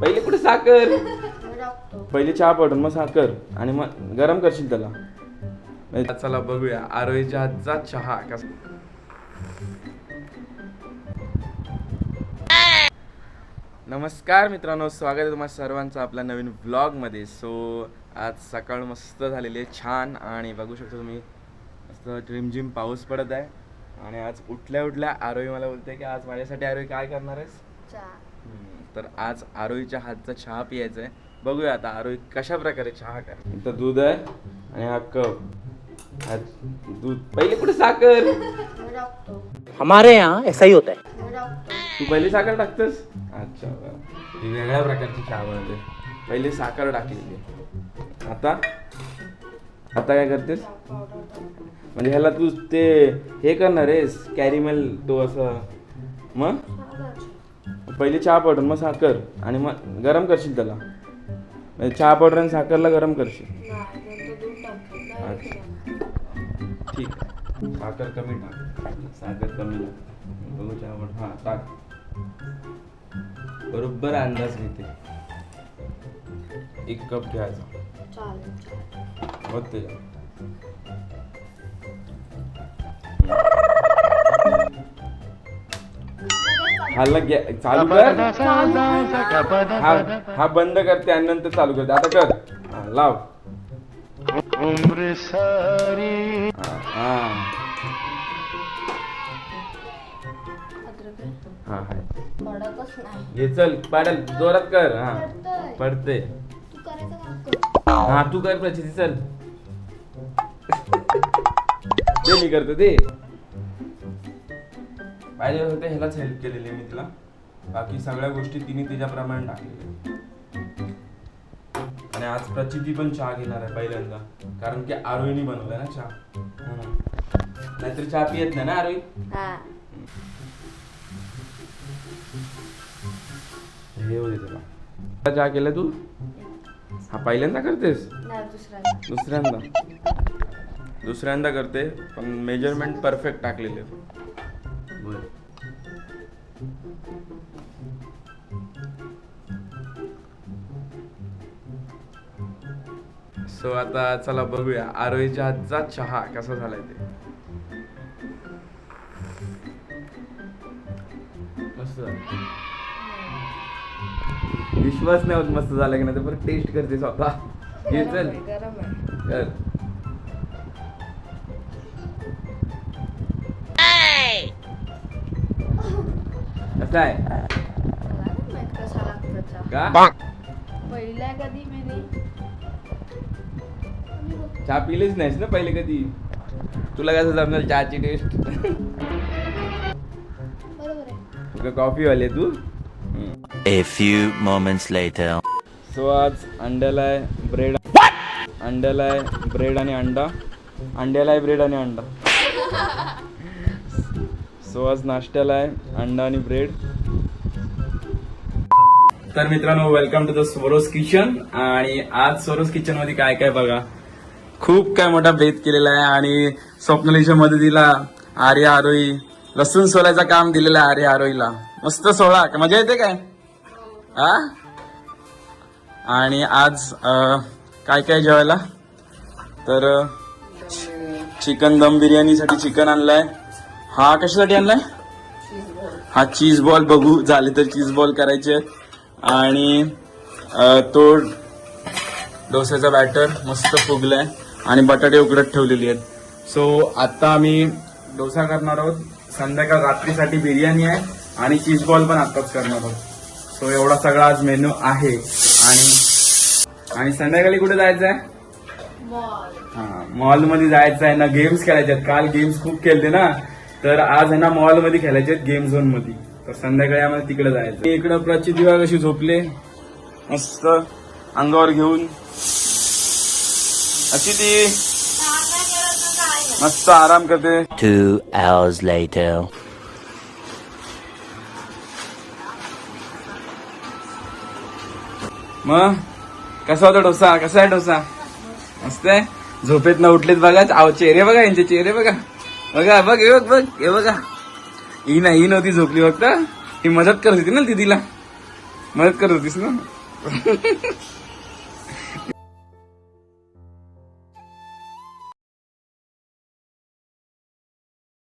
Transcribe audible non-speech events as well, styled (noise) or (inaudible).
पहिले कुठे साखर? (laughs) पहिले चहा पडून मग साखर. आणि मग गरम करशील त्याला. म्हणजे चला बघूया. आरोहीच्या हातचा चहा. कसा? नमस्कार मित्रांनो स्वागत आहे तुम्हाला सर्वांचं आपल्या नवीन व्लॉगमध्ये सो आज सकाळ मस्त झालेली आहे छान. आणि बघू शकता तुम्ही मस्त रिमझिम पाऊस पडत आहे. आणि आज उठल्या उठल्या आरोही मला बोलते की आज माझ्यासाठी आरोही काय करणार आहेस? तर आज आरोहीच्या हातचा चहा पियायचा आहे बघूया आता आरोही कशा प्रकारे चहा कर इथं दूध आहे आणि हा कप. हा दूध पहिले कुठे साखर? हमारे यहाँ ऐसा ही होता है. तू पहिली साखर टाकतेस? अच्छा वेगळ्या प्रकारची चहा बनवते. पहिली साखर टाकलेली. आता? आता काय करतेस? म्हणजे ह्याला तू ते हे करणार आहेस? कॅरीमेल तो असं. मग? पहिले चहा पावडर मग साखर आणि मग गरम करशील त्याला. म्हणजे चहा पावडर आणि साखरला गरम करशील. अच्छा. ठीक. साखर कमी टाक. साखर कमी बघू चहा पावडर. हां टाक. बरोबर अंदाज घेते. एक कप घ्यायचा. चालेल होते घ्या चालू कर. हा हा बंद करते आणि नंतर चालू करते आता कर. हा, लाव. हा, हा. अद्रक आहे. हा. हाय. पडतच नाही. घे चल पाडल जोरात कर. हा. पडतंय. पडते तू करायचं काम कर. हा तू कर प्रचिती चल. (laughs) ते मी करतो ते पाहिजे होते ह्यालाच हेल्प केलेली मी तिला बाकी सगळ्या गोष्टी तिने तिच्याप्रमाणे टाकलेल्या आणि आज प्रचिती पण चहा घेणार आहे पहिल्यांदा. कारण की आरोहीने बनवलाय ना चहा. म्हणून. नाहीतर चहा पियत नाही ना आरोही हा. हे होते तुला. चहा केलाय तू? हा पहिल्यांदा करतेस? नाही दुसऱ्यांदा. दुसऱ्यांदा. करते पण मेजरमेंट परफेक्ट टाकलेले बर सो आता चला बघूया. आरोहीच्या हातचा चहा कसा झालाय ते. मस्त. विश्वास नाही होत मस्त झाला की नाही तर बरं टेस्ट करते स्वतः घे चल. गरम कर कसं लागतो का कधी मी नाही चहा पिलीच नाहीस ना पहिले कधी? तुला कसं जमणार चहाची टेस्ट बरोबर आहे. तुला कॉफी वाले तू? A few moments later. So आज अंड्याला आहे ब्रेड अंड्याला आहे ब्रेड आणि अंडा. अंड्याला आहे ब्रेड आणि अंडा. (laughs) सो आज नाश्त्याला आहे अंडा आणि ब्रेड. तर मित्रांनो welcome to the Soros kitchen आणि आज सोरोस किचनमध्ये काय काय बघा? खूप काय मोठा भेद केलेला आहे आणि स्वप्नलीच्या मदतीला आर्य आरोई लसूण सोलायचं काम दिलेलं आहे आर्य आरोईला मस्त सोळा मजा येते काय? हा आणि आज काय काय जेवायला? तर चिकन दम बिर्याणीसाठी चिकन आणलाय. हा कशासाठी आणलाय? हा चीज बॉल बघू झाले तर चीज बॉल करायचे. आहेत. आणि तो डोस्याचा बॅटर मस्त फुगलाय आणि बटाटे उकडत ठेवलेली आहेत. सो आता आम्ही डोसा करणार आहोत. संध्याकाळ रात्रीसाठी बिर्याणी आहे आणि चीज बॉल पण आताच करणार आहोत. सो एवढा सगळा आज मेनू आहे. आणि आणि संध्याकाळी कुठे जायचं आहे मॉल हा मॉलमध्ये जायचं आहे ना गेम्स खेळायचे आहेत. काल गेम्स खूप खेळते ना. तर आज ना मॉलमध्ये खेळायचे आहेत गेम झोनमध्ये. तर संध्याकाळी आम्हाला तिकडे जायचं इकडं प्रचित विभाग कशी झोपले? मस्त. अंगावर घेऊन. अशी ती. मस्त आराम करते. Two hours later. मग कसा होता डोसा? कसा आहे डोसा? मस्त आहे. झोपेत न उठलेत बघा. आव चेहरे बघा यांचे चेहरे बघा. बघा बघ हे बघ बघ हे बघा. ही नाही ही नव्हती झोपली फक्त. ही मदत करत होती ना दीदीला. मदत करत होतीस ना?